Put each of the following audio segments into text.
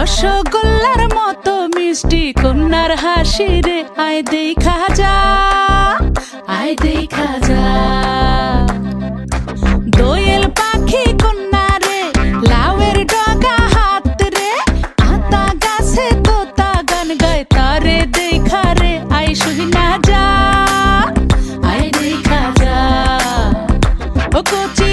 রসগোল্লার মতো মিষ্টি কন্যার হাসি রে আয় দেখা যা, আয় দেখা যা। দোয়েল পাখি কন্যা রে লাউয়ের ডগা হাত রে আতা গাছে তোতা গান গায়, তারে দেখা রে আয় শুনা যা, আয় দেখা যা। ও কচি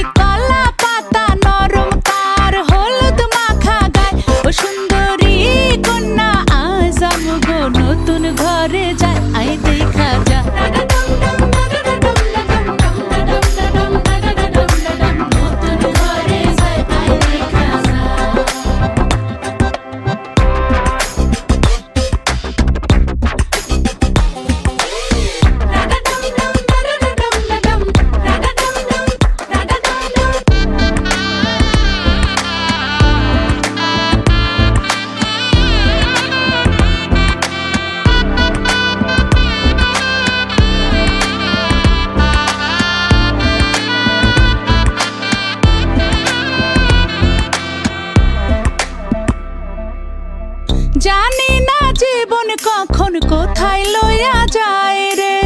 জানি না জীবন কখন কোথায় লইয়া যায় রে।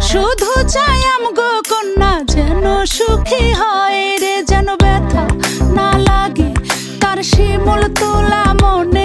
শুধু চাই আমগো কন্যা যেন সুখী হয় রে। যেন ব্যথা না লাগে, তার শিমুল তোলা মনে